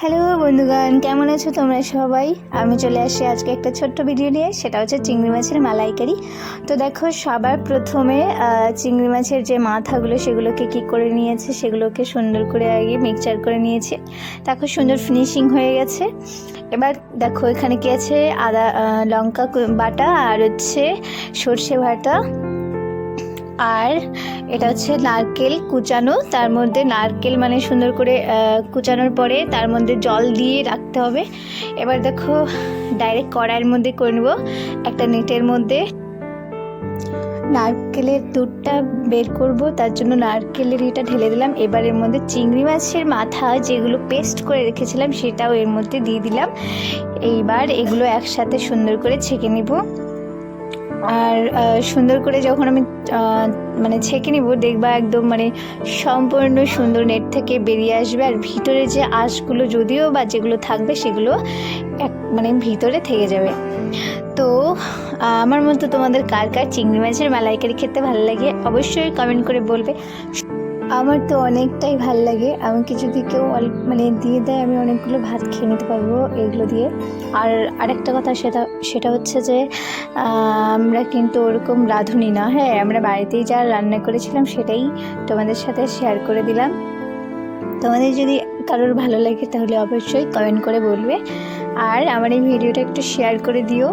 Hello বন্ধুগণ, কেমন আছো তোমরা সবাই? আমি চলে আসি আজকে একটা ছোট্ট ভিডিও নিয়ে, সেটা হচ্ছে চিংড়ি মাছের মালাইকারি। তো দেখো, সবার প্রথমে চিংড়ি মাছের যে মাথাগুলো, সেগুলোকে কি করে নিয়েছে, সেগুলোকে সুন্দর করে আগে মিক্সচার করে নিয়েছে। দেখো, সুন্দর ফিনিশিং হয়ে গেছে। এবার দেখো, এখানে কি আছে? আদা লঙ্কা বাটা, আর হচ্ছে সর্ষে বাটা। আর এটা হচ্ছে নারকেল কুচানো। তার মধ্যে নারকেল মানে সুন্দর করে কুচানোর পরে তার মধ্যে জল দিয়ে রাখতে হবে। এবার দেখো ডাইরেক্ট কড়াইয়ের মধ্যে করে নেব একটা নেটের মধ্যে। নারকেলের দুধটা বের করব, তার জন্য নারকেলের এটা ঢেলে দিলাম। এবার এর মধ্যে চিংড়ি মাছের মাথা যেগুলো পেস্ট করে রেখেছিলাম, সেটাও এর মধ্যে দিয়ে দিলাম। এইবার এগুলো একসাথে সুন্দর করে ছেঁকে নিব। আর সুন্দর করে যখন আমি মানে ছেঁকে নিব, দেখবা একদম মানে সম্পূর্ণ সুন্দর নেট থেকে বেরিয়ে আসবে। আর ভিতরে যে আঁশগুলো যদিও বা যেগুলো থাকবে, সেগুলো এক মানে ভিতরে থেকে যাবে। তো আমার মতো তোমাদের কার কার চিংড়ি মাছের মালাইকারি খেতে ভালো লাগে, অবশ্যই কমেন্ট করে বলবে। আমার তো অনেকটাই ভালো লাগে। আমাকে যদি কেউ মানে দিয়ে দেয়, আমি অনেকগুলো ভাত খেয়ে নিতে পারব এগুলো দিয়ে। আর আরেকটা কথা সেটা সেটা হচ্ছে যে আমরা কিন্তু ওরকম রাঁধুনি না হ্যাঁ? আমরা বাড়িতেই যা রান্না করেছিলাম সেটাই তোমাদের সাথে শেয়ার করে দিলাম। তোমাদের যদি কারোর ভালো লাগে তাহলে অবশ্যই কমেন্ট করে বলবে। আর আমার এই ভিডিওটা একটু শেয়ার করে দিও।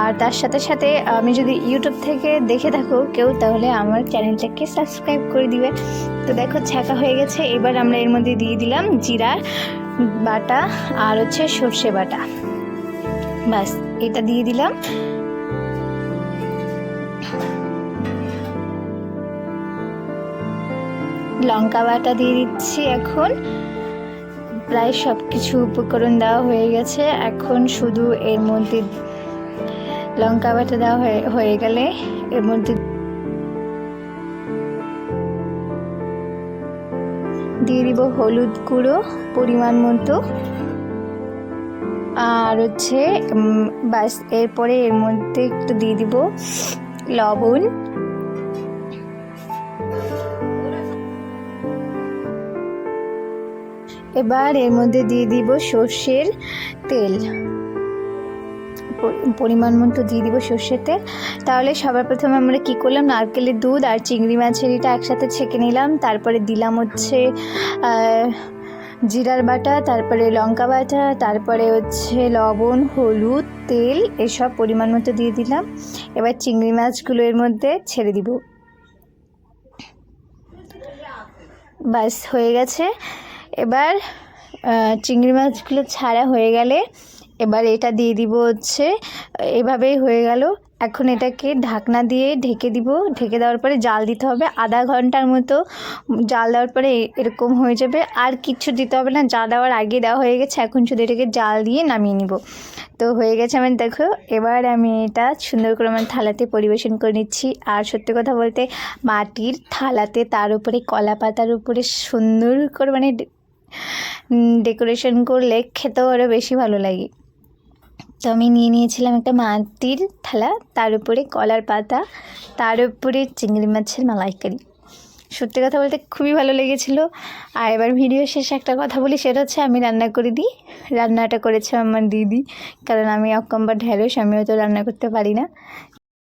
আর তার সাথে সাথে আমি যদি ইউটিউব থেকে দেখে থাকো কেউ, তাহলে আমার চ্যানেলটাকে সাবস্ক্রাইব করে দিবে। তো দেখো, ছাকা হয়ে গেছে। এবার আমরা এর মধ্যে দিয়ে দিলাম জিরা বাটা আর হচ্ছে সর্ষে বাটা। বাস, এটা দিয়ে দিলাম। লঙ্কা বাটা দিয়ে দিচ্ছি এখন। প্রায় সব কিছু উপকরণ দেওয়া হয়ে গেছে। এখন শুধু এর মধ্যে লঙ্কা বাটা দেওয়া হয়ে গেলে এর মধ্যে দিয়ে দিব হলুদ গুঁড়ো পরিমাণ মতো। আর হচ্ছে বাস এরপরে এর মধ্যে একটু দিয়ে দিব লবণ। এবার এর মধ্যে দিয়ে দিব সর্ষের তেল। পরিমাণ মতো দিয়ে দিব সর্ষের তেল। তাহলে সবার প্রথমে আমরা কি করলাম? নারকেলের দুধ আর চিংড়ি মাছের এটা একসাথে ছেঁকে নিলাম। তারপরে দিলাম হচ্ছে জিরার বাটা, তারপরে লঙ্কা বাটা, তারপরে হচ্ছে লবণ, হলুদ, তেল এসব পরিমাণ মতো দিয়ে দিলাম। এবার চিংড়ি মাছগুলো এর মধ্যে ছেড়ে দিব। বাস হয়ে গেছে। এবার চিংড়ি মাছগুলো ছাড়া হয়ে গেলে এবার এটা দিয়ে দিব হচ্ছে, এভাবেই হয়ে গেল। এখন এটাকে ঢাকনা দিয়ে ঢেকে দিব। ঢেকে দেওয়ার পরে জাল দিতে হবে। আধা ঘণ্টার মতো জাল দেওয়ার পরে এরকম হয়ে যাবে। আর কিচ্ছু দিতে হবে না, যা দেওয়ার আগে দেওয়া হয়ে গেছে, এখন শুধু এটাকে জাল দিয়ে নামিয়ে নিব। তো হয়ে গেছে আমার, দেখো, এবার আমি এটা সুন্দর করে আমার থালাতে পরিবেশন করে নিচ্ছি। আর সত্যি কথা বলতে, মাটির থালাতে তার উপরে কলা পাতার উপরে সুন্দর করে মানে ডেকোরেশন করলে খেতেও আরও বেশি ভালো লাগে। তো আমি নিয়ে নিয়েছিলাম একটা মাটির থালা, তার উপরে কলার পাতা, তার উপরে চিংড়ি মাছের মালাইকারি। সত্যি কথা বলতে খুবই ভালো লেগেছিলো। আর এবার ভিডিও শেষে একটা কথা বলি, সেটা হচ্ছে আমি রান্না করে দিই। রান্নাটা করেছে আমার দিদি, কারণ আমি অকম্বা ঢ্যাঁড়স আমিও তো রান্না করতে পারি না।